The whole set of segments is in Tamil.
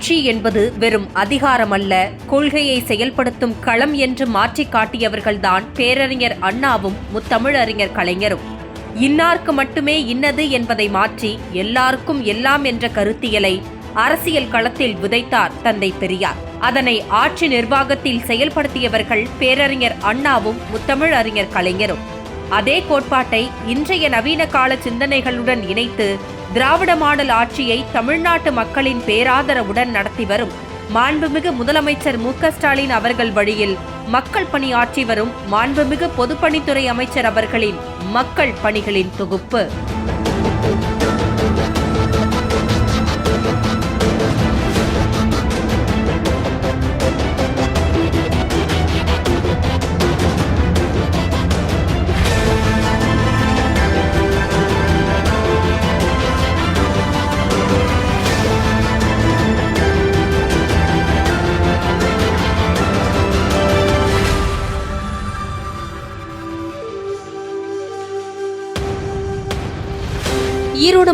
ஆட்சி என்பது வெறும் அதிகாரம் அல்ல கொள்கையை செயல்படுத்தும் களம் என்று மாற்றிக் காட்டியவர்கள்தான் பேரறிஞர் அண்ணாவும் முத்தமிழறிஞர் கலைஞரும். இன்னார்க்கு மட்டுமே இன்னது என்பதை மாற்றி எல்லாருக்கும் எல்லாம் என்ற கருத்தியலை அரசியல் களத்தில் விதைத்தார் தந்தை பெரியார். அதனை ஆட்சி நிர்வாகத்தில் செயல்படுத்தியவர்கள் பேரறிஞர் அண்ணாவும் முத்தமிழ் அறிஞர் கலைஞரும். அதே கோட்பாட்டை இன்றைய நவீன கால சிந்தனைகளுடன் இணைத்து திராவிட மாடல் ஆட்சியை தமிழ்நாட்டு மக்களின் பேராதரவுடன் நடத்தி வரும். மாண்புமிகு முதலமைச்சர் மு ஸ்டாலின் அவர்கள் வழியில் மக்கள் பணி ஆற்றி வரும் மாண்புமிகு பொதுப்பணித்துறை அமைச்சர் அவர்களின் மக்கள் பணிகளின் தொகுப்பு.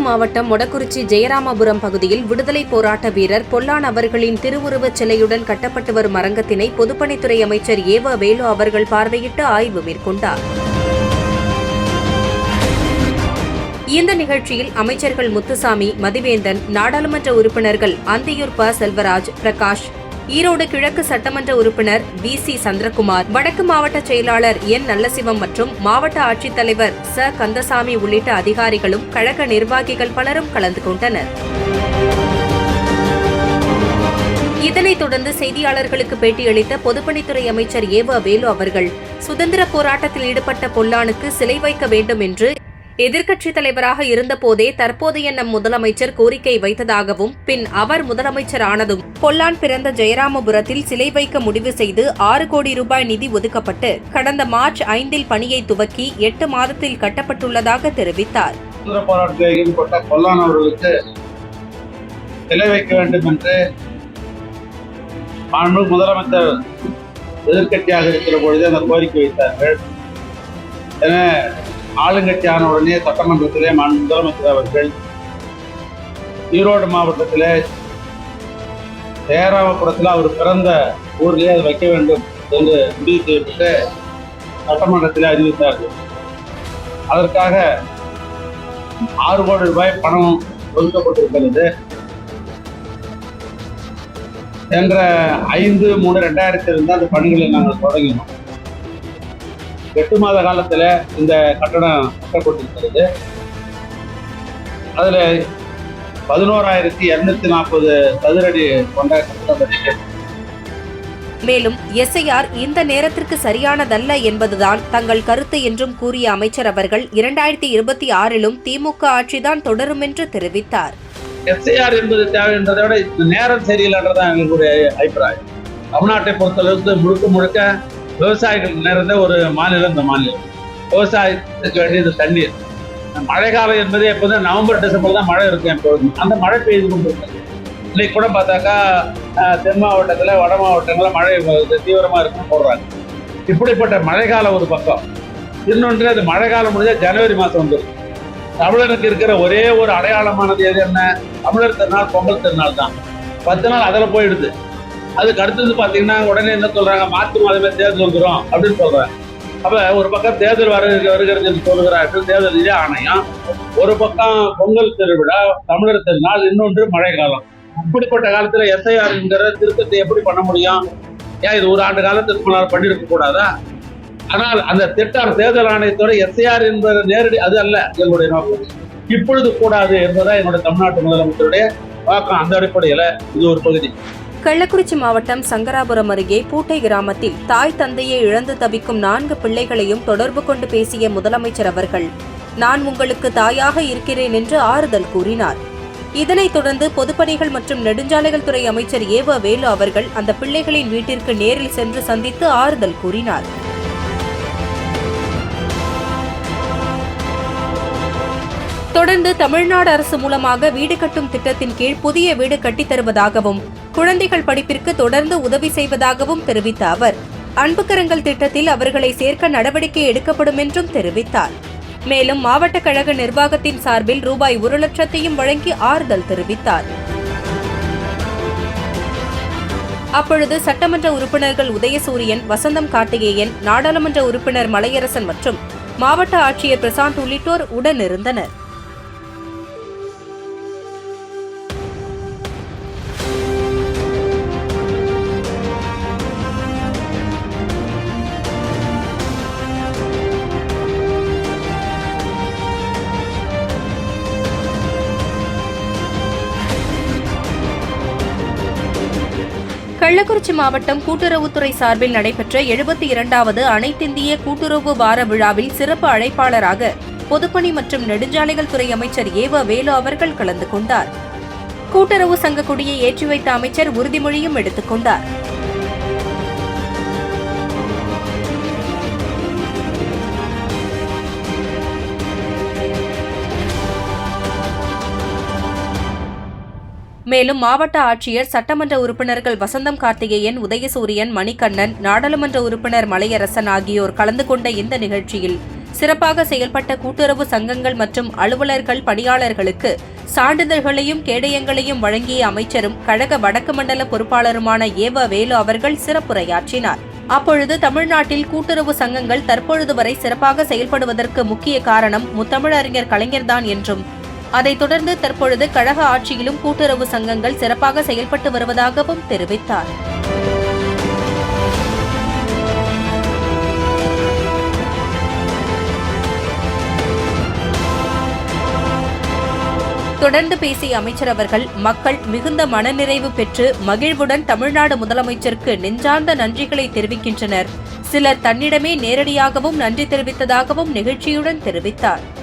மாவட்டம் மொடக்குறிச்சி ஜெயராமபுரம் பகுதியில் விடுதலை போராட்ட வீரர் பொல்லான் அவர்களின் திருவுருவச் சிலையுடன் கட்டப்பட்டு வரும் அரங்கத்தினை பொதுப்பணித்துறை அமைச்சர் ஏவ வேலு அவர்கள் பார்வையிட்டு ஆய்வு மேற்கொண்டார். இந்த நிகழ்ச்சியில் அமைச்சர்கள் முத்துசாமி மதிவேந்தன் நாடாளுமன்ற உறுப்பினர்கள் அந்தியூர் ப. செல்வராஜ் பிரகாஷ் ஈரோடு கிழக்கு சட்டமன்ற உறுப்பினர் வி சி சந்திரகுமார் வடக்கு மாவட்ட செயலாளர் என் நல்லசிவம் மற்றும் மாவட்ட ஆட்சித்தலைவர் ச. கந்தசாமி உள்ளிட்ட அதிகாரிகளும் கழக நிர்வாகிகள் பலரும் கலந்து கொண்டனர். இதனைத் தொடர்ந்து செய்தியாளர்களுக்கு பேட்டியளித்த பொதுப்பணித்துறை அமைச்சர் ஏவ வேலு அவர்கள் சுதந்திர போராட்டத்தில் ஈடுபட்ட பொல்லானுக்கு சிலை வைக்க வேண்டும் என்று எதிர்க்கட்சித் தலைவராக இருந்தபோதே தற்போதைய நம் முதலமைச்சர் கோரிக்கை வைத்ததாகவும் பின் அவர் முதலமைச்சர் ஆனதும் பொல்லான் பிறந்த ஜெயராமபுரத்தில் சிலை வைக்க முடிவு செய்து ஆறு கோடி ரூபாய் நிதி ஒதுக்கப்பட்டு கடந்த மார்ச் ஐந்தில் பணியை துவக்கி எட்டு மாதத்தில் கட்டப்பட்டுள்ளதாக தெரிவித்தார். ஈடுபட்ட அவர்களுக்கு சிலை வைக்க வேண்டும் என்று முதலமைச்சர் எதிர்கட்சியாக இருக்கிற பொழுது அந்த கோரிக்கை வைத்தார்கள். என ஆளுங்கட்சியான உடனே சட்டமன்றத்திலே முதலமைச்சர் அவர்கள் ஈரோடு மாவட்டத்திலே ஜெயராமபுரத்தில் அவர் பிறந்த ஊரிலே அதை வைக்க வேண்டும் என்று முடிவு செய்யப்பட்டு சட்டமன்றத்திலே அறிவித்தார்கள். அதற்காக ஆறு கோடி ரூபாய் பணம் ஒதுக்கப்பட்டிருக்கிறது. சென்ற ஐந்து மூணு ரெண்டாயிரத்தி இருந்து அந்த பணிகளை நாங்கள் தொடங்கினோம். எட்டு மாத காலத்தில் இந்த கட்டடம் கட்டப்பட்டிருக்கிறது. அதில் பதினோராயிரத்தி இரநூத்தி நாற்பது சதுரடி கொண்ட. மேலும் எஸ்ஐஆர் இந்த நேரத்திற்கு சரியானதல்ல என்பதுதான் தங்கள் கருத்து என்றும் கூறிய அமைச்சர் அவர்கள் இரண்டாயிரத்தி இருபத்தி ஆறிலும் திமுக ஆட்சிதான் தொடரும் என்று தெரிவித்தார். எஸ்ஐஆர் என்பது தேவை விட நேரம் சரியில்லைன்றதான் எங்களுடைய அபிப்பிராயம். தமிழ்நாட்டை பொறுத்தளவுக்கு முழுக்க முழுக்க விவசாயிகள் நிறைந்த ஒரு மாநிலம் இந்த மாநிலம். விவசாயத்துக்கு வேண்டியது தண்ணீர். மழைக்காலம் என்பது எப்போதும் நவம்பர் டிசம்பர் தான் மழை இருக்கும் எப்போதும். அந்த மழை பெய்து கொண்டு இருக்கிறது இன்னைக்கு கூட பார்த்தாக்கா தென் மாவட்டத்தில் வட மாவட்டங்களில் மழை தீவிரமாக தீவிரமா இருக்குன்னு போடுறாங்க. இப்படிப்பட்ட மழைக்காலம் ஒரு பக்கம். இன்னொன்று அது மழைக்காலம் முடிஞ்சால் ஜனவரி மாதம் வந்துடும் தமிழனுக்கு இருக்கிற ஒரே ஒரு அடையாளமானது எது என்ன? தமிழர் திருநாள் பொங்கல் திருநாள் தான். பத்து நாள் அதில் போயிடுது. அதுக்கு அடுத்தது பார்த்தீங்கன்னா உடனே என்ன சொல்றாங்க? மார்ச் மாதமே தேர்தல் வந்துடும் அப்படின்னு சொல்றாங்க அப்ப ஒரு பக்கம் தேர்தல் வர வருகிறது என்று சொல்கிறார்கள் தேர்தல் இதே ஆணையம். ஒரு பக்கம் பொங்கல் திருவிழா தமிழர் திருநாள் இன்னொன்று மழை காலம். இப்படிப்பட்ட காலத்துல எஸ்ஐஆர் என்கிற திருத்தத்தை எப்படி பண்ண முடியும்? ஏன் இது ஒரு ஆண்டு காலத்துக்கு முன்னால் பண்ணிருக்க கூடாதா? ஆனால் அந்த திட்டம் தேர்தல் ஆணையத்தோட எஸ்ஐஆர் என்பது நேரடி அது அல்ல எங்களுடைய நோக்கம். இப்பொழுது கூடாது என்பதுதான் என்னுடைய தமிழ்நாட்டு முதலமைச்சருடைய வாக்கம் அந்த அடிப்படையில இது ஒரு பகுதி. கள்ளக்குறிச்சி மாவட்டம் சங்கராபுரம் அருகே பூட்டை கிராமத்தில் தாய் தந்தையை இழந்து தவிக்கும் நான்கு பிள்ளைகளையும் தொடர்பு கொண்டு பேசிய முதலமைச்சர் அவர்கள் நான் உங்களுக்கு தாயாக இருக்கிறேன் என்று ஆறுதல் கூறினார். இதனைத் தொடர்ந்து பொதுப்பணிகள் மற்றும் நெடுஞ்சாலைகள் துறை அமைச்சர் ஏவ வேலு அவர்கள் அந்த பிள்ளைகளின் வீட்டிற்கு நேரில் சென்று சந்தித்து ஆறுதல் கூறினார். தொடர்ந்து தமிழ்நாடு அரசு மூலமாக வீடு கட்டும் திட்டத்தின் கீழ் புதிய வீடு கட்டித் தருவதாகவும் குழந்தைகள் படிப்பிற்கு தொடர்ந்து உதவி செய்வதாகவும் தெரிவித்த அவர் அன்புக்கரங்கள் திட்டத்தில் அவர்களை சேர்க்க நடவடிக்கை எடுக்கப்படும் என்றும் தெரிவித்தார். மேலும் மாவட்ட கழக நிர்வாகத்தின் சார்பில் ரூபாய் ஒரு லட்சத்தையும் வழங்கி ஆறுதல் தெரிவித்தார். அப்பொழுது சட்டமன்ற உறுப்பினர்கள் உதயசூரியன் வசந்தம் கார்த்திகேயன் நாடாளுமன்ற உறுப்பினர் மலையரசன் மற்றும் மாவட்ட ஆட்சியர் பிரசாந்த் உள்ளிட்டோர் உடனிருந்தனர். கள்ளக்குறிச்சி மாவட்டம் கூட்டுறவுத்துறை சார்பில் நடைபெற்ற எழுபத்தி இரண்டாவது அனைத்திந்திய கூட்டுறவு வார விழாவில் சிறப்பு அழைப்பாளராக பொதுப்பணி மற்றும் நெடுஞ்சாலைகள் துறை அமைச்சர் ஏவ வேலு அவர்கள் கலந்து கொண்டார். கூட்டுறவு சங்க கொடியை ஏற்றி வைத்த அமைச்சர் உறுதிமொழியும் எடுத்துக் கொண்டார். மேலும் மாவட்ட ஆட்சியர் சட்டமன்ற உறுப்பினர்கள் வசந்தம் கார்த்திகேயன் உதயசூரியன் மணிகண்ணன் நாடாளுமன்ற உறுப்பினர் மலையரசன் ஆகியோர் கலந்து கொண்ட இந்த நிகழ்ச்சியில் சிறப்பாக செயல்பட்ட கூட்டுறவு சங்கங்கள் மற்றும் அலுவலர்கள் பணியாளர்களுக்கு சான்றிதழ்களையும் கேடயங்களையும் வழங்கிய அமைச்சரும் கழக வடக்கு மண்டல பொறுப்பாளருமான ஏவ வேலு அவர்கள் சிறப்புரையாற்றினார். அப்பொழுது தமிழ்நாட்டில் கூட்டுறவு சங்கங்கள் தற்பொழுது வரை சிறப்பாக செயல்படுவதற்கு முக்கிய காரணம் முத்தமிழறிஞர் கலைஞர்தான் என்றும் அதைத் தொடர்ந்து தற்பொழுது கழக ஆட்சியிலும் கூட்டுறவு சங்கங்கள் சிறப்பாக செயல்பட்டு வருவதாகவும் தெரிவித்தார். தொடர்ந்து பேசிய அமைச்சர் அவர்கள் மக்கள் மிகுந்த மனநிறைவு பெற்று மகிழ்வுடன் தமிழ்நாடு முதலமைச்சருக்கு நெஞ்சார்ந்த நன்றிகளை தெரிவிக்கின்றனர். சிலர் தன்னிடமே நேரடியாகவும் நன்றி தெரிவித்ததாகவும் நெகிழ்ச்சியுடன் தெரிவித்தார்.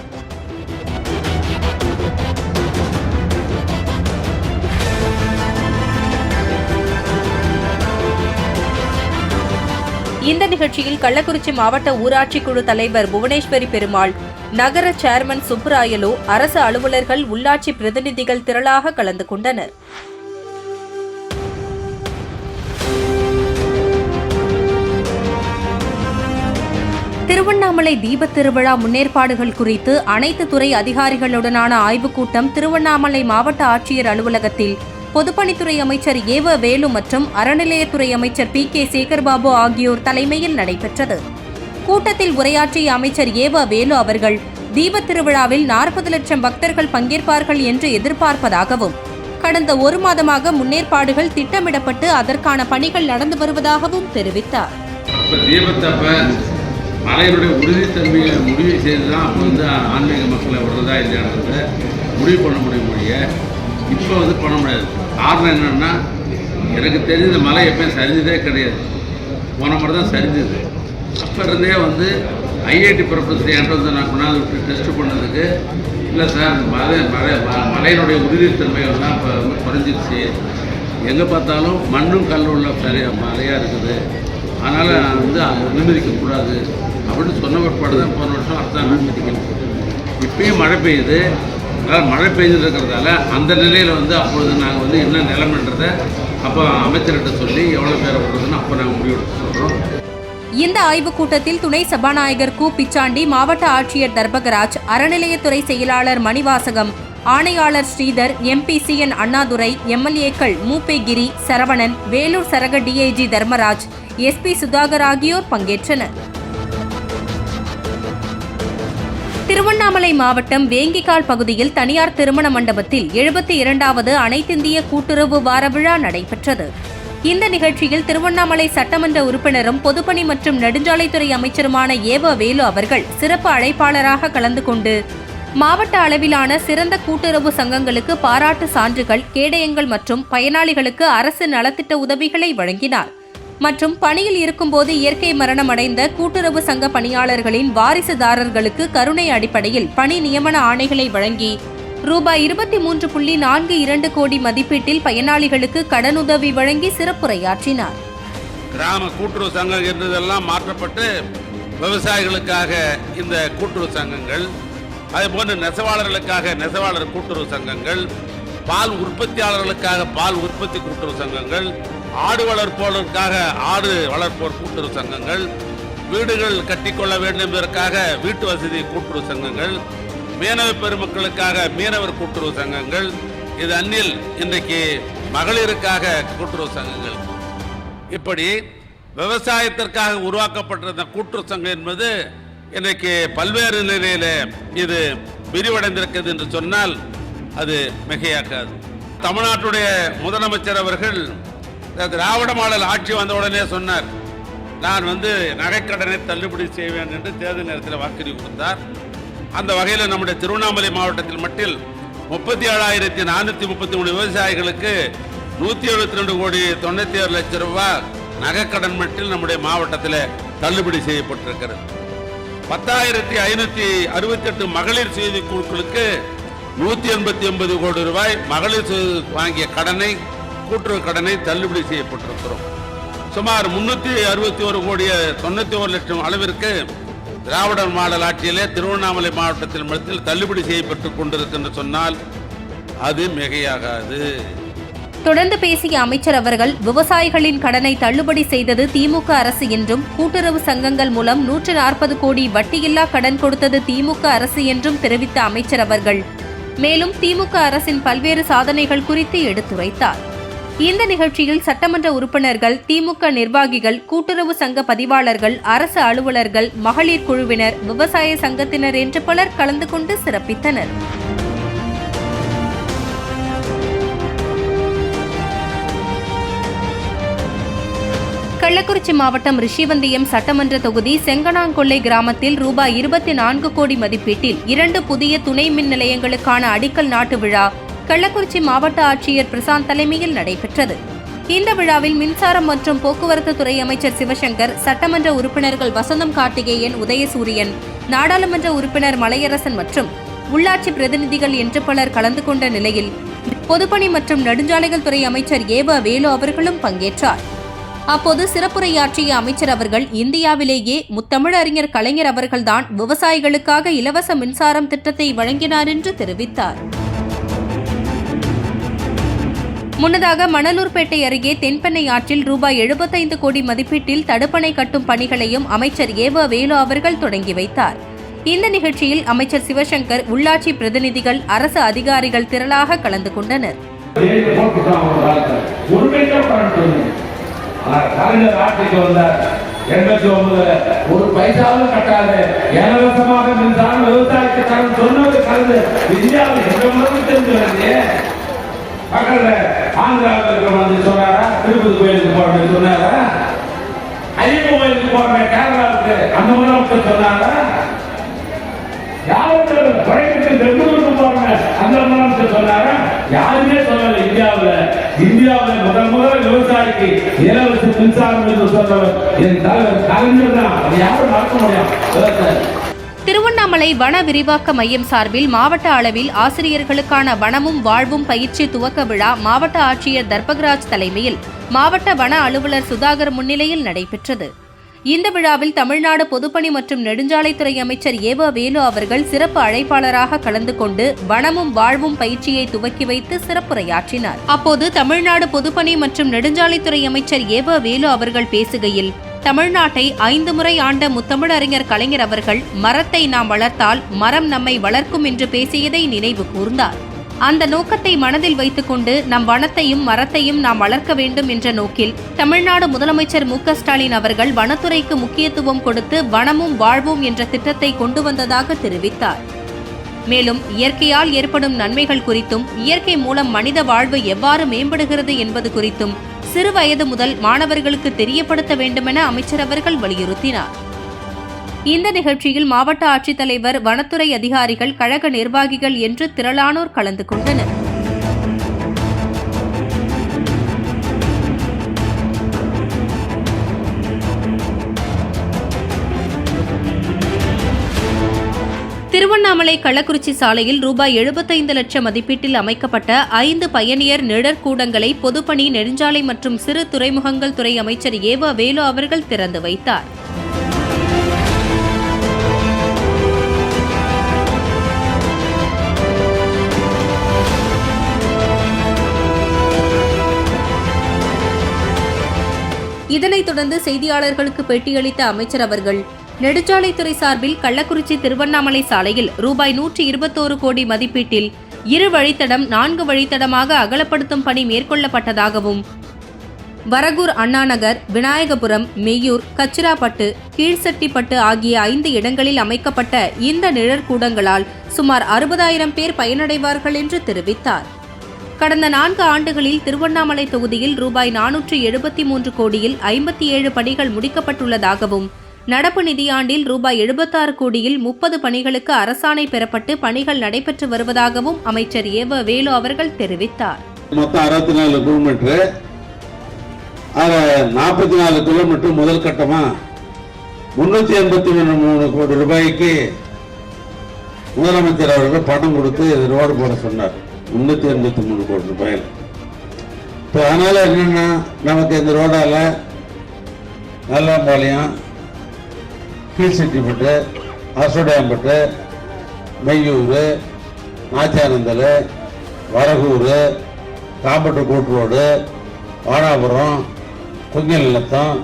இந்த நிகழ்ச்சியில் கள்ளக்குறிச்சி மாவட்ட ஊராட்சி குழு தலைவர் புவனேஸ்வரி பெருமாள் நகர சேர்மன் சுப்புராயலு அரசு அலுவலர்கள் உள்ளாட்சி பிரதிநிதிகள் திரளாக கலந்து கொண்டனர். திருவண்ணாமலை தீபத் திருவிழா முன்னேற்பாடுகள் குறித்து அனைத்து துறை அதிகாரிகளுடனான ஆய்வுக் கூட்டம் திருவண்ணாமலை மாவட்ட ஆட்சியர் அலுவலகத்தில் பொதுப்பணித்துறை அமைச்சர் ஏவ வேலு மற்றும் அறநிலையத்துறை அமைச்சர் பி கே சேகர்பாபு ஆகியோர் தலைமையில் நடைபெற்றது. கூட்டத்தில் உரையாற்றிய அமைச்சர் ஏவ வேலு அவர்கள் தீபத் திருவிழாவில் நாற்பது லட்சம் பக்தர்கள் பங்கேற்பார்கள் என்று எதிர்பார்ப்பதாகவும் கடந்த ஒரு மாதமாக முன்னேற்பாடுகள் திட்டமிடப்பட்டு அதற்கான பணிகள் நடந்து வருவதாகவும் தெரிவித்தார். மலையினுடைய உறுதித்தன்மையை முடிவு செய்து தான் அப்போ வந்து ஆன்மீக மக்களை விடுறதா இல்லையான்றத முடிவு பண்ண முடியும் இப்போ வந்து பண்ண முடியாது. காரணம் என்னென்னா எனக்கு தெரிஞ்ச மலை எப்பயும் சரிஞ்சதே கிடையாது. போன முறை தான் சரிஞ்சது. அப்போ இருந்தே வந்து ஐஐடி பர்பஸ் என்கிட்ட வந்து நான் கொண்டாந்து விட்டு டெஸ்ட் பண்ணதுக்கு இல்லை சார் அந்த மலை மலை ம- மலையினுடைய உறுதித்தன்மைகள்லாம் இப்போ வந்து குறைஞ்சிருச்சு. எங்கே பார்த்தாலும் மண்ணும் கல்லும் உள்ள சரியா மலையாக இருக்குது. அதனால் நான் வந்து அதை அனுமதிக்கக்கூடாது அப்படின்னு சொன்ன பிற்பாடு தான் போன வருஷம் அடுத்த அனுமதிக்கணும் இப்பயும் மழை பெய்யுது. அதனால் மழை பெய்துட்டு இருக்கிறதால அந்த நிலையில் வந்து அப்பொழுது நாங்கள் வந்து என்ன நிலைமைன்றதை அப்போ அமைச்சர்கிட்ட சொல்லி எவ்வளோ பேரை விடுறதுன்னு அப்போ நாங்கள் முடிவெடுத்து சொல்கிறோம் இந்த ஆய்வுக் கூட்டத்தில் துணை சபாநாயகர் கு. பிச்சாண்டி மாவட்ட ஆட்சியர் தர்பகராஜ் அறநிலையத்துறை செயலாளர் மணிவாசகம் ஆணையாளர் ஸ்ரீதர் எம்பிசிஎன் அண்ணாதுரை எம்எல்ஏக்கள் மூப்பே கிரி சரவணன் வேலூர் சரக டிஐஜி தர்மராஜ் எஸ்பி சுதாகர் ஆகியோர் பங்கேற்றனர். திருவண்ணாமலை மாவட்டம் வேங்கிக்கால் பகுதியில் தனியார் திருமண மண்டபத்தில் எழுபத்தி இரண்டாவது அனைத்திந்திய கூட்டுறவு வார விழா நடைபெற்றது. இந்த நிகழ்ச்சியில் திருவண்ணாமலை சட்டமன்ற உறுப்பினரும் பொதுப்பணி மற்றும் நெடுஞ்சாலைத்துறை அமைச்சருமான ஏவ வேலு அவர்கள் சிறப்பு அழைப்பாளராக கலந்து கொண்டு மாவட்ட அளவிலான சிறந்த கூட்டுறவு சங்கங்களுக்கு பாராட்டு சான்றுகள் கேடயங்கள் மற்றும் பயனாளிகளுக்கு அரசு நலத்திட்ட உதவிகளை வழங்கினார். மற்றும் பணியில் இருக்கும்போது இயற்கை மரணம் அடைந்த கூட்டுறவு சங்க பணியாளர்களின் வாரிசுதாரர்களுக்கு கருணை அடிப்படையில் பணி நியமன ஆணைகளை வழங்கி ரூபாய் இருபத்தி மூன்று புள்ளி நான்கு இரண்டு கோடி மதிப்பீட்டில் பயனாளிகளுக்கு கடனுதவி வழங்கி சிறப்புரையாற்றினார். கிராம கூட்டுறவு சங்கம் இருந்ததெல்லாம் மாற்றப்பட்டு விவசாயிகளுக்காக இந்த கூட்டுறவு சங்கங்கள் அதே போன்று நெசவாளர்களுக்காக நெசவாளர் கூட்டுறவு சங்கங்கள் பால் உற்பத்தியாளர்களுக்காக பால் உற்பத்தி கூட்டுறவு சங்கங்கள் ஆடு வளர்ப்போருக்காக ஆடு வளர்ப்போர் கூட்டுறவு சங்கங்கள் வீடுகள் கட்டிக்கொள்ள வேண்டும் என்பதற்காக வீட்டு வசதி கூட்டுறவு சங்கங்கள் மீனவ பெருமக்களுக்காக மீனவர் கூட்டுறவு சங்கங்கள் இது அந்நில் இன்றைக்கு மகளிருக்காக கூட்டுறவு சங்கங்கள். இப்படி விவசாயத்திற்காக உருவாக்கப்பட்டிருந்த கூட்டுறவு சங்கம் என்பது இன்றைக்கு பல்வேறு நிலையில் இது விரிவடைந்திருக்கிறது என்று சொன்னால் அது மிகையாக்காது. தமிழ்நாட்டுடைய முதலமைச்சர் அவர்கள் திராவிட மாடல் ஆட்சி வந்த உடனே சொன்னார் நான் வந்து நகைக்கடனை தள்ளுபடி செய்வேன் என்று தேர்தல் நேரத்தில் வாக்குறுதி கொடுத்தார். அந்த வகையில் நம்முடைய திருவண்ணாமலை மாவட்டத்தில் மட்டில் முப்பத்தி ஏழாயிரத்தி நானூற்றி முப்பத்தி மூணு விவசாயிகளுக்கு நூற்றி எழுபத்தி ரெண்டு கோடி தொண்ணூற்றி ஏழு லட்சம் ரூபாய் நகைக்கடன் மட்டில் நம்முடைய மாவட்டத்தில் தள்ளுபடி செய்யப்பட்டிருக்கிறது. பத்தாயிரத்தி ஐநூற்றி அறுபத்தெட்டு மகளிர் செய்தி குழுக்களுக்கு நூற்றி எண்பத்தி ஒன்பது கோடி ரூபாய் மகளிர் வாங்கிய கடனை கூட்டுறவு கடனை தள்ளுபடி செய்யப்பட்டிருக்கிறோம். சுமார் முன்னூற்றி அறுபத்தி ஒரு கோடி தொண்ணூற்றி ஒரு லட்சம் அளவிற்கு திராவிடர் மாடல் ஆட்சியிலே திருவண்ணாமலை மாவட்டத்தில் மட்டத்தில் தள்ளுபடி செய்யப்பட்டு கொண்டிருக்கின்ற சொன்னால் அது மிகையாகாது. தொடர்ந்து பேசிய அமைச்சர் அவர்கள் விவசாயிகளின் கடனை தள்ளுபடி செய்தது திமுக அரசு என்றும் கூட்டுறவு சங்கங்கள் மூலம் நூற்று நாற்பது கோடி வட்டியில்லா கடன் கொடுத்தது திமுக அரசு என்றும் தெரிவித்த அமைச்சர் அவர்கள். மேலும் திமுக அரசின் பல்வேறு சாதனைகள் குறித்து எடுத்துரைத்தார். இந்த நிகழ்ச்சியில் சட்டமன்ற உறுப்பினர்கள் திமுக நிர்வாகிகள் கூட்டுறவு சங்க பதிவாளர்கள் அரசு அலுவலர்கள் மகளிர் குழுவினர் விவசாய சங்கத்தினர் என்று பலர் கலந்து கொண்டு சிறப்பித்தனர். கள்ளக்குறிச்சி மாவட்டம் ரிஷிவந்தியம் சட்டமன்ற தொகுதி செங்கனாங்கொள்ளை கிராமத்தில் ரூபாய் இருபத்தி நான்கு கோடி மதிப்பீட்டில் இரண்டு புதிய துணை மின் நிலையங்களுக்கான அடிக்கல் நாட்டு விழா கள்ளக்குறிச்சி மாவட்ட ஆட்சியர் பிரசாந்த் தலைமையில் நடைபெற்றது. இந்த விழாவில் மின்சாரம் மற்றும் போக்குவரத்து துறை அமைச்சர் சிவசங்கர் சட்டமன்ற உறுப்பினர்கள் வசந்தம் கார்த்திகேயன் உதயசூரியன் நாடாளுமன்ற உறுப்பினர் மலையரசன் மற்றும் உள்ளாட்சி பிரதிநிதிகள் என்று பலர் கலந்து கொண்ட நிலையில் பொதுப்பணி மற்றும் நெடுஞ்சாலைகள் துறை அமைச்சர் ஏவ வேலு அவர்களும் பங்கேற்றார். அப்போது சிறப்புரையாற்றிய அமைச்சர் அவர்கள் இந்தியாவிலேயே முத்தமிழறிஞர் கலைஞர் அவர்கள்தான் விவசாயிகளுக்காக இலவச மின்சாரம் திட்டத்தை வழங்கினார் என்று தெரிவித்தார். முன்னதாக மணலூர்பேட்டை அருகே தென்பெண்ணை ஆற்றில் ரூபாய் எழுபத்தைந்து கோடி மதிப்பீட்டில் தடுப்பணை கட்டும் பணிகளையும் அமைச்சர் ஏவ வேலு அவர்கள் தொடங்கி வைத்தார். இந்த நிகழ்ச்சியில் அமைச்சர் சிவசங்கர் உள்ளாட்சி பிரதிநிதிகள் அரசு அதிகாரிகள் திரளாக கலந்து கொண்டனர். கலைஞர் ஆட்சிக்கு வந்தார். எண்பத்தி ஒன்பதுல ஒரு பைசாவும் கட்டாது இலவசமாக மின்சாரம் விவசாயத்தை தரம் சொன்னது கலந்து இந்தியாவில் எங்க முதல் தெரிஞ்சு வருது பக்கத்துல ஆந்திராவில் இருக்கிற வந்து சொன்னாரா? திருப்பதி கோயிலுக்கு போறேன்னு சொன்னாரா? ஐயப்ப கோயிலுக்கு போறேன் கேரளாவுக்கு அந்த முதலமைச்சர் சொன்னாரா? யாருக்கு குறைக்கிறது பெங்களூருக்கு போறேன் அந்த முதலமைச்சர் சொன்னாரா? யாருமே சொல்லலை. இந்தியாவில் இந்தியாவுல முதல் முதல் விவசாயிக்கு இலவச மின்சாரம் என்று சொன்னவர் என் தலைவர் கலைஞர் தான் அது யாரும் மறக்க முடியும் திருவண்ணாமலை வன விரிவாக்க மையம் சார்பில் மாவட்ட அளவில் ஆசிரியர்களுக்கான வனமும் வாழ்வும் பயிற்சி துவக்க விழா மாவட்ட ஆட்சியர் தர்பகராஜ் தலைமையில் மாவட்ட வன அலுவலர் சுதாகர் முன்னிலையில் நடைபெற்றது. இந்த விழாவில் தமிழ்நாடு பொதுப்பணி மற்றும் நெடுஞ்சாலைத்துறை அமைச்சர் ஏவ வேலு அவர்கள் சிறப்பு அழைப்பாளராக கலந்து கொண்டு வனமும் வாழ்வும் பயிற்சியை துவக்கி வைத்து சிறப்புரையாற்றினார். அப்போது தமிழ்நாடு பொதுப்பணி மற்றும் நெடுஞ்சாலைத்துறை அமைச்சர் ஏவ வேலு அவர்கள் பேசுகையில் தமிழ்நாட்டை ஐந்து முறை ஆண்ட முத்தமிழறிஞர் கலைஞர் அவர்கள் மரத்தை நாம் வளர்த்தால் மரம் நம்மை வளர்க்கும் என்று பேசியதை நினைவு கூர்ந்தார். அந்த நோக்கத்தை மனதில் வைத்துக்கொண்டு நம் வனத்தையும் மரத்தையும் நாம் வளர்க்க வேண்டும் என்ற நோக்கில் தமிழ்நாடு முதலமைச்சர் மு ஸ்டாலின் அவர்கள் வனத்துறைக்கு முக்கியத்துவம் கொடுத்து வனமும் வாழ்வும் என்ற திட்டத்தை கொண்டு வந்ததாக தெரிவித்தார். மேலும் இயற்கையால் ஏற்படும் நன்மைகள் குறித்தும் இயற்கை மூலம் மனித வாழ்வு எவ்வாறு மேம்படுகிறது என்பது குறித்தும் சிறு வயது முதல் மாணவர்களுக்கு தெரியப்படுத்த வேண்டுமென அமைச்சர் அவர்கள் வலியுறுத்தினார். இந்த நிகழ்ச்சியில் மாவட்ட ஆட்சித்தலைவர் வனத்துறை அதிகாரிகள் கழக நிர்வாகிகள் என்று திரளானோர் கலந்து கொண்டனர். திருவண்ணாமலை கள்ளக்குறிச்சி சாலையில் ரூபாய் எழுபத்தைந்து லட்சம் மதிப்பீட்டில் அமைக்கப்பட்ட ஐந்து பயணியர் நிழற்கூடங்களை பொதுப்பணி நெடுஞ்சாலை மற்றும் சிறு துறைமுகங்கள் துறை அமைச்சர் ஏவ வேலு அவர்கள் திறந்து வைத்தார். இதனைத் தொடர்ந்து செய்தியாளர்களுக்கு பேட்டியளித்த அமைச்சர் அவர்கள் நெடுஞ்சாலைத்துறை சார்பில் கள்ளக்குறிச்சி திருவண்ணாமலை சாலையில் ரூபாய் நூற்றி இருபத்தோரு கோடி மதிப்பீட்டில் இரு வழித்தடம் நான்கு வழித்தடமாக அகலப்படுத்தும் பணி மேற்கொள்ளப்பட்டதாகவும் வரகூர் அண்ணாநகர் விநாயகபுரம் மெய்யூர் கச்சிராப்பட்டு கீழ்செட்டிப்பட்டு ஆகிய ஐந்து இடங்களில் அமைக்கப்பட்ட இந்த நிழற்கூடங்களால் சுமார் அறுபதாயிரம் பேர் பயனடைவார்கள் என்று தெரிவித்தார். கடந்த நான்கு ஆண்டுகளில் திருவண்ணாமலை தொகுதியில் ரூபாய் நானூற்று எழுபத்தி மூன்று கோடியில் ஐம்பத்தி ஏழு பணிகள் முடிக்கப்பட்டுள்ளதாகவும் நடப்பு நிதியாண்டில் ரூபாய் எழுபத்தாறு கோடியில் முப்பது பணிகளுக்கு அரசாணை பெறப்பட்டு பணிகள் நடைபெற்று வருவதாகவும் அமைச்சர் ஏவ வேலு அவர்கள் தெரிவித்தார். மொத்தம் அறுபத்தி நாலு கிலோமீட்டரு நாற்பத்தி நாலு கிலோமீட்டர் முதல் கட்டமா முன்னூத்தி எண்பத்தி மூணு கோடி ரூபாய்க்கு முதலமைச்சர் அவர்கள் பணம் கொடுத்து ரோடு போட சொன்னார். முன்னூத்தி எண்பத்தி மூணு கோடி ரூபாயில் இப்போ அதனால என்னன்னா நமக்கு இந்த ரோடால நல்லாம்பாளையம் கீழ்செட்டிப்பட்டு அரசுடையாம்பட்டு மையூர் நாச்சானந்தல் வரகூர் காம்பட்டு கூட்டு ரோடு வானாபுரம் குங்கில் நிலத்தம்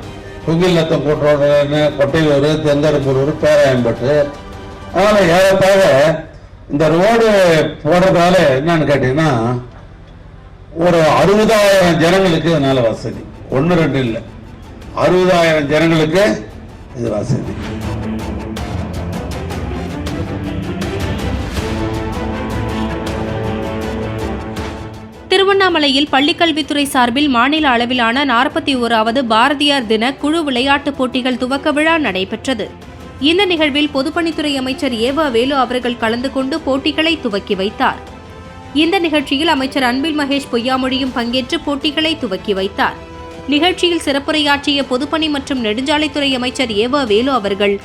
குங்கில் நிலத்தம் கூட்டு ரோடு கொட்டையூர் தெங்கருப்பூர் பேராயம்பட்டு. அதனால் ஏறத்தாழ இந்த ரோடு போடுறதால என்னன்னு கேட்டீங்கன்னா ஒரு அறுபதாயிரம் ஜனங்களுக்கு இதனால வசதி. ஒன்று ரெண்டு இல்லை. அறுபதாயிரம் ஜனங்களுக்கு இது வசதி. திருவண்ணாமலையில் பள்ளிக்கல்வித்துறை சார்பில் மாநில அளவிலான நாற்பத்தி ஓராவது பாரதியார் தின குழு விளையாட்டுப் போட்டிகள் துவக்க விழா நடைபெற்றது. இந்த நிகழ்வில் பொதுப்பணித்துறை அமைச்சர் ஏவா வேலு அவர்கள் கலந்து கொண்டு போட்டிகளை துவக்கி வைத்தார். இந்த நிகழ்ச்சியில் அமைச்சர் அன்பில் மகேஷ் பொய்யாமொழியும் பங்கேற்று போட்டிகளை துவக்கி வைத்தார். நிகழ்ச்சியில் சிறப்புரையாற்றிய பொதுப்பணி மற்றும் நெடுஞ்சாலைத்துறை அமைச்சர் ஏவா வேலு அவர்கள்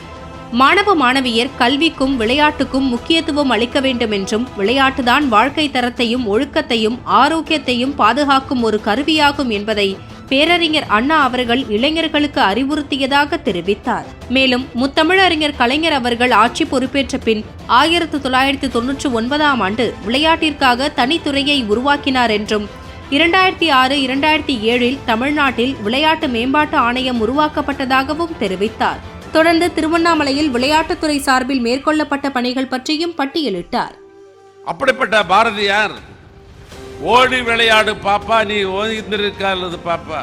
மாணவ மாணவியர் கல்விக்கும் விளையாட்டுக்கும் முக்கியத்துவம் அளிக்க வேண்டும் என்றும் விளையாட்டுதான் வாழ்க்கை தரத்தையும் ஒழுக்கத்தையும் ஆரோக்கியத்தையும் பாதுகாக்கும் ஒரு கருவியாகும் என்பதை பேரறிஞர் அண்ணா அவர்கள் இளைஞர்களுக்கு அறிவுறுத்தியதாக தெரிவித்தார். மேலும் முத்தமிழறிஞர் கலைஞர் அவர்கள் ஆட்சி பொறுப்பேற்ற பின் ஆயிரத்து தொள்ளாயிரத்து தொன்னூற்றி ஒன்பதாம் ஆண்டு விளையாட்டிற்காக தனித்துறையை உருவாக்கினார் என்றும் இரண்டாயிரத்தி ஆறு இரண்டாயிரத்தி ஏழில் தமிழ்நாட்டில் விளையாட்டு மேம்பாட்டு ஆணையம் உருவாக்கப்பட்டதாகவும் தெரிவித்தார். தொடர்ந்து திருவண்ணாமலையில் விளையாட்டுத்துறை சார்பில் மேற்கொள்ளப்பட்ட பணிகள் பற்றியும் பட்டியலிட்டார். அப்படிப்பட்ட பாரதியார் ஓடி விளையாடு பாப்பா நீ ஓய்ந்திருக்காது பாப்பா.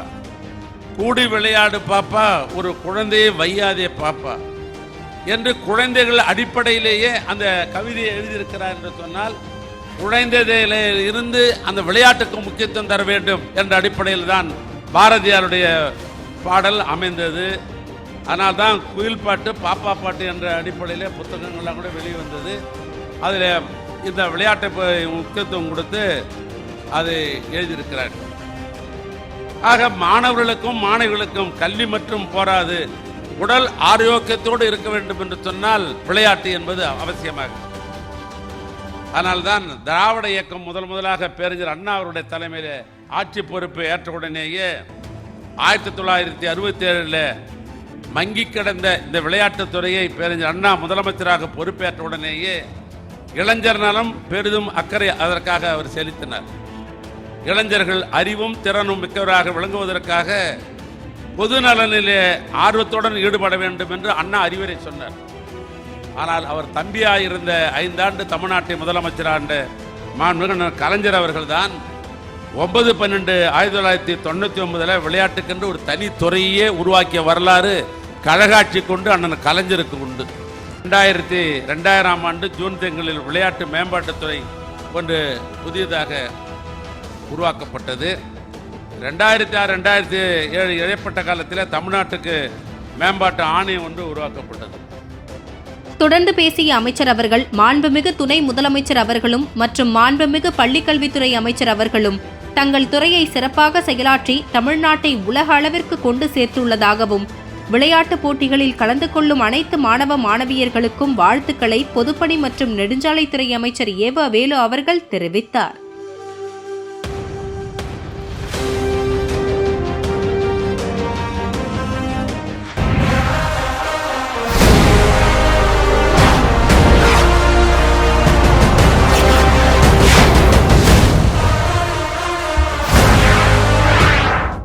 கூடி விளையாடு பாப்பா ஒரு குழந்தையை வையாதே பாப்பா. என்று குழந்தைகள் அடிப்படையிலேயே அந்த கவிதையை எழுதியிருக்கிறார் என்று சொன்னால் குழந்தையில இருந்து அந்த விளையாட்டுக்கு முக்கியத்துவம் தர வேண்டும் என்ற அடிப்படையில் தான் பாரதியாருடைய பாடல் அமைந்தது. ஆனால் தான் குயில் பாட்டு பாப்பா பாட்டு என்ற அடிப்படையிலே புத்தகங்கள்லாம் கூட வெளிவந்தது. அதில் இந்த விளையாட்டை முக்கியத்துவம் கொடுத்து அதை எழுதியிருக்கிறார். ஆக மாணவர்களுக்கும் மாணவிகளுக்கும் கல்வி மற்றும் போராது உடல் ஆரோக்கியத்தோடு இருக்க வேண்டும் என்று சொன்னால் விளையாட்டு என்பது அவசியமாகும். அதனால்தான் திராவிட இயக்கம் முதல் முதலாக பேரஞ்சர் அண்ணா அவருடைய தலைமையில் ஆட்சி பொறுப்பை ஏற்ற உடனேயே ஆயிரத்தி தொள்ளாயிரத்தி அறுபத்தி ஏழில் மங்கி கிடந்த இந்த விளையாட்டுத் துறையை பேரறிஞர் அண்ணா முதலமைச்சராக பொறுப்பேற்ற உடனேயே இளைஞர் நலம் பெரிதும் அக்கறை அதற்காக அவர் செலுத்தினார். இளைஞர்கள் அறிவும் திறனும் மிக்கவராக விளங்குவதற்காக பொது நலனிலே ஆர்வத்துடன் ஈடுபட வேண்டும் என்று அண்ணா அறிவுரை சொன்னார். ஆனால் அவர் தம்பியாயிருந்த ஐந்தாண்டு தமிழ்நாட்டை முதலமைச்சராண்ட மாண்புமிகு கலைஞர் அவர்கள்தான் ஒன்பது பன்னெண்டு ஆயிரத்தி தொள்ளாயிரத்தி தொண்ணூற்றி ஒன்பதில் விளையாட்டுக்கென்று ஒரு தனி துறையே உருவாக்கிய வரலாறு கழகாட்சி கொண்டு அண்ணன் கலைஞருக்கு உண்டு. ரெண்டாயிரத்தி ரெண்டாயிரம் ஆண்டு ஜூன் திங்களில் விளையாட்டு மேம்பாட்டுத்துறை ஒன்று புதியதாக உருவாக்கப்பட்டது. ரெண்டாயிரத்தி ஆறு ரெண்டாயிரத்தி ஏழு இடைப்பட்ட காலத்தில் தமிழ்நாட்டுக்கு மேம்பாட்டு ஆணையம் ஒன்று உருவாக்கப்பட்டது. தொடர்ந்து பேசிய அமைச்சர் அவர்கள் மாண்புமிகு துணை முதலமைச்சர் அவர்களும் மற்றும் மாண்புமிகு பள்ளிக்கல்வித்துறை அமைச்சர் அவர்களும் தங்கள் துறையை சிறப்பாக செயலாற்றி தமிழ்நாட்டை உலக அளவிற்கு கொண்டு சேர்த்துள்ளதாகவும் விளையாட்டுப் போட்டிகளில் கலந்து கொள்ளும் அனைத்து மாணவ மாணவியர்களுக்கும் வாழ்த்துக்களை பொதுப்பணி மற்றும் நெடுஞ்சாலைத்துறை அமைச்சர் ஏவ வேலு அவர்கள் தெரிவித்தார்.